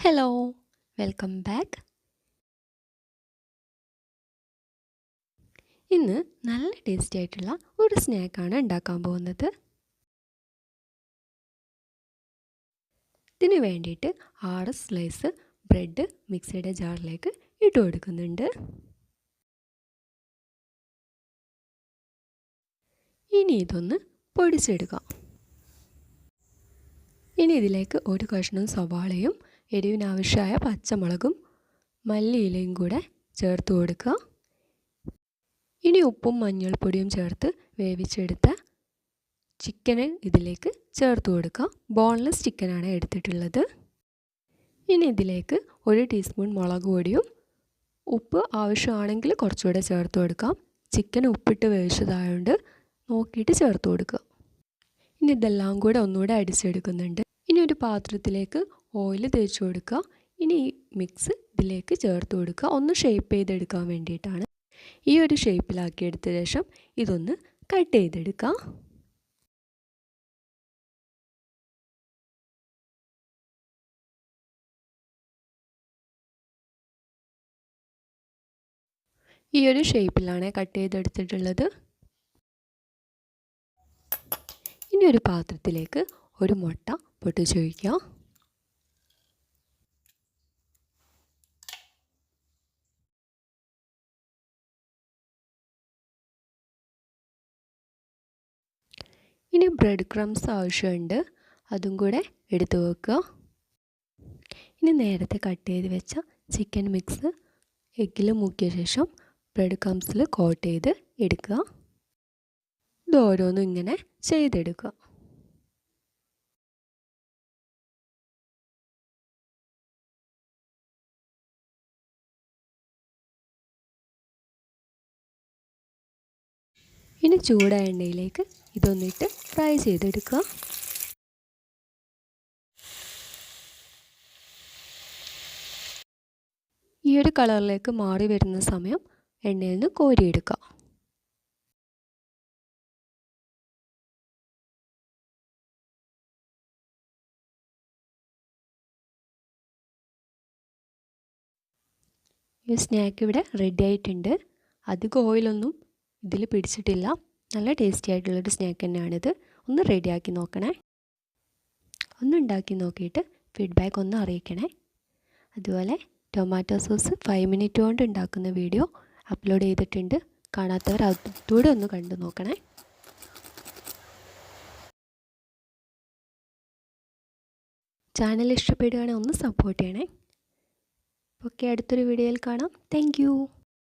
Hello welcome back ഇന്ന് നല്ല tasty ആയിട്ടുള്ള ഒരു സ്നാക്കാണ് ഉണ്ടാക്കാൻ പോകുന്നത്. ഇതിന് വേണ്ടിയിട്ട് ആറ് സ്ലൈസ് ബ്രെഡ് മിക്സിയുടെ ജാറിലേക്ക് ഇട്ട് കൊടുക്കുന്നുണ്ട്. ഇനി ഇതൊന്ന് പൊടിച്ചെടുക്കാം ഇനി ഇതിലേക്ക് ഒരു കഷ്ണം സവാളയും എരിവിനാവശ്യമായ പച്ചമുളകും മല്ലിയിലയും കൂടെ ചേർത്ത് കൊടുക്കുക. ഇനി ഉപ്പും മഞ്ഞൾപ്പൊടിയും ചേർത്ത് വേവിച്ചെടുത്ത ചിക്കന് ഇതിലേക്ക് ചേർത്ത് കൊടുക്കുക. ബോൺലെസ് ചിക്കനാണ് എടുത്തിട്ടുള്ളത്. ഇനി ഇതിലേക്ക് ഒരു ടീസ്പൂൺ മുളക് പൊടിയും ഉപ്പ് ആവശ്യമാണെങ്കിൽ കുറച്ചുകൂടെ ചേർത്ത് കൊടുക്കാം ചിക്കൻ ഉപ്പിട്ട് വേവിച്ചതായതുകൊണ്ട് നോക്കിയിട്ട് ചേർത്ത് കൊടുക്കുക. ഇനി ഇതെല്ലാം കൂടെ ഒന്നുകൂടെ അടിച്ചെടുക്കുന്നുണ്ട്. ഇനി ഒരു പാത്രത്തിലേക്ക് ഓയിൽ തേച്ച് കൊടുക്കുക. ഇനി ഈ മിക്സ് ഇതിലേക്ക് ചേർത്ത് കൊടുക്കുക. ഒന്ന് ഷേപ്പ് ചെയ്തെടുക്കാൻ വേണ്ടിയിട്ടാണ്. ഈ ഒരു ഷേപ്പിലാക്കിയെടുത്ത ശേഷം ഇതൊന്ന് കട്ട് ചെയ്തെടുക്കുക. ഈ ഒരു ഷേപ്പിലാണ് കട്ട് ചെയ്തെടുത്തിട്ടുള്ളത്. ഇനി ഒരു പാത്രത്തിലേക്ക് ഒരു മുട്ട പൊട്ടിച്ച് വയ്ക്കുക ഇനി ബ്രെഡ് ക്രംസ് ആവശ്യമുണ്ട്. അതും കൂടെ എടുത്തു വെക്കുക. ഇനി നേരത്തെ കട്ട് ചെയ്ത് വെച്ച ചിക്കൻ മിക്സ് എഗ്ഗിൽ മുക്കിയ ശേഷം ബ്രെഡ് ക്രംസിൽ കോട്ട് ചെയ്ത് എടുക്കുക. ഇത് ഓരോന്നും ഇങ്ങനെ ചെയ്തെടുക്കുക. ഇനി ചൂടായ എണ്ണയിലേക്ക് ഇതൊന്നിട്ട് ഫ്രൈ ചെയ്തെടുക്കുക. ഈ ഒരു കളറിലേക്ക് മാറി വരുന്ന സമയം എണ്ണയിൽ നിന്ന് കോരിയെടുക്കുക. ഈ സ്നാക്ക് ഇവിടെ റെഡി ആയിട്ടുണ്ട്. അധികം ഓയിലൊന്നും ഇതിൽ പിടിച്ചിട്ടില്ല. നല്ല ടേസ്റ്റി ആയിട്ടുള്ളൊരു സ്നാക്ക് തന്നെയാണിത്. ഒന്ന് റെഡിയാക്കി നോക്കണേ. ഒന്ന് ഉണ്ടാക്കി നോക്കിയിട്ട് ഫീഡ്ബാക്ക് ഒന്ന് അറിയിക്കണേ. അതുപോലെ ടൊമാറ്റോ സോസ് ഫൈവ് മിനിറ്റ് കൊണ്ട് ഉണ്ടാക്കുന്ന വീഡിയോ അപ്ലോഡ് ചെയ്തിട്ടുണ്ട്. കാണാത്തവർ അതുകൂടെ ഒന്ന് കണ്ടു നോക്കണേ. ചാനൽ ഇഷ്ടപ്പെടുകയാണെങ്കിൽ ഒന്ന് സപ്പോർട്ട് ചെയ്യണേ. ഓക്കെ അടുത്തൊരു വീഡിയോയിൽ കാണാം. താങ്ക്